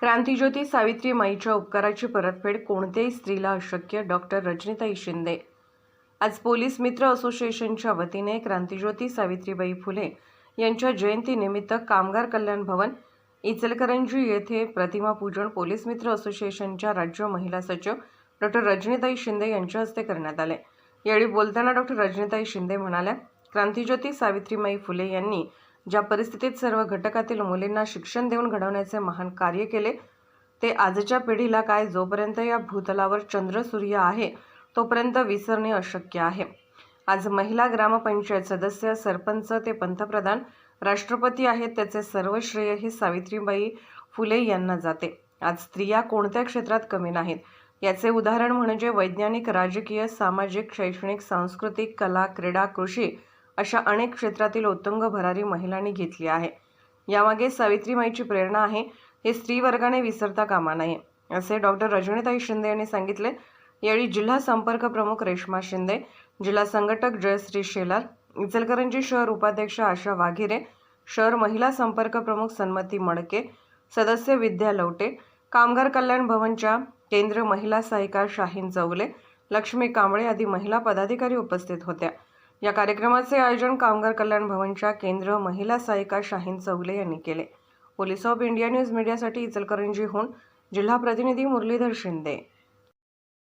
क्रांतीज्योती सावित्री माईच्या उपकाराची परतफेड कोणत्याही स्त्रीला अशक्य डॉक्टर रजनीताई शिंदे. आज पोलीस मित्र असोसिएशनच्या वतीने क्रांतीज्योती सावित्रीबाई फुले यांच्या जयंतीनिमित्त कामगार कल्याण भवन इचलकरंजी येथे प्रतिमा पूजन पोलीस मित्र असोसिएशनच्या राज्य महिला सचिव डॉक्टर रजनीताई शिंदे यांच्या हस्ते करण्यात आले. यावेळी बोलताना डॉक्टर रजनीताई शिंदे म्हणाल्या क्रांतीज्योती सावित्रीमाई फुले यांनी ज्या परिस्थितीत सर्व घटकातील मुलींना शिक्षण देऊन घडवण्याचे महान कार्य केले ते आजच्या पिढीला काय जोपर्यंत या भूतलावर चंद्र सूर्य आहे तोपर्यंत विसरणे अशक्य आहे. आज महिला ग्रामपंचायत सदस्य सरपंच ते पंतप्रधान राष्ट्रपती आहेत त्याचे सर्व श्रेय हे सावित्रीबाई फुले यांना जाते. आज स्त्रिया कोणत्या क्षेत्रात कमी नाहीत? याचे उदाहरण म्हणजे वैज्ञानिक राजकीय सामाजिक शैक्षणिक सांस्कृतिक कला क्रीडा कृषी अशा अनेक क्षेत्रातील उत्तुंग भरारी महिलांनी घेतली आहे. यामागे सावित्रीमाईची प्रेरणा आहे. हे स्त्रीवर्गाने विसरता कामा नये असे डॉक्टर रजनीताई शिंदे यांनी सांगितले. यावेळी जिल्हा संपर्क प्रमुख रेश्मा शिंदे जिल्हा संघटक जयश्री शेलार इचलकरंजी शहर उपाध्यक्ष आशा वाघिरे शहर महिला संपर्क प्रमुख सन्मती मडके सदस्य विद्या लवटे कामगार कल्याण भवनच्या केंद्र महिला सहायिका शाहीन चौगले लक्ष्मी कांबळे आदी महिला पदाधिकारी उपस्थित होत्या. या कार्यक्रमाचे आयोजन कामगार कल्याण भवनच्या केंद्र महिला सहायिका शाहीन चौगले यांनी केले. पोलीस ऑफ इंडिया न्यूज मीडियासाठी इचलकरंजीहून जिल्हा प्रतिनिधी मुरलीधर शिंदे.